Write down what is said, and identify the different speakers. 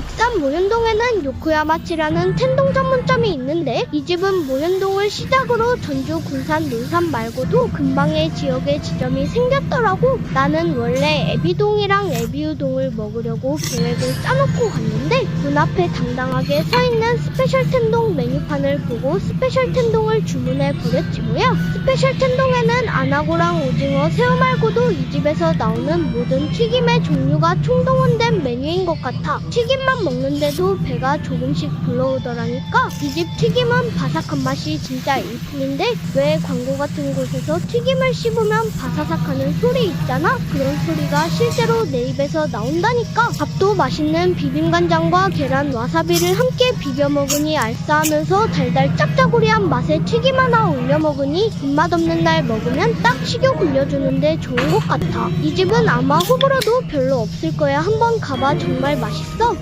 Speaker 1: 익산 모현동에는 요코야마치라는 텐동 전문점이 있는데 이 집은 모현동을 시작으로 전주, 군산, 논산 말고도 근방의 지역에 지점이 생겼더라고. 나는 원래 애비동이랑 애비우동을 먹으려고 계획을 짜놓고 갔는데 문 앞에 당당하게 서 있는 스페셜 텐동 메뉴판을 보고 스페셜 텐동을 주문해 버렸지 뭐야. 스페셜 텐동에 는 안하고랑 오징어, 새우 말고도 이 집에서 나오는 모든 튀김의 종류가 총동원된 메뉴인 것 같아. 튀김만 먹는데도 배가 조금씩 불러오더라니까. 이 집 튀김은 바삭한 맛이 진짜 일품인데 왜 광고 같은 곳에서 튀김을 씹으면 바사삭하는 소리 있잖아? 그런 소리가 실제로 내 입에서 나온다니까. 밥도 맛있는 비빔간장과 계란, 와사비를 함께 비벼 먹으니 알싸하면서 달달 짭짜구리한 맛에 튀김 하나 올려 먹으니 입맛 없는 날 먹으면 딱 식욕 올려주는데 좋은 것 같아. 이 집은 아마 호불호도 별로 없을 거야. 한번 가봐 정말 맛있어.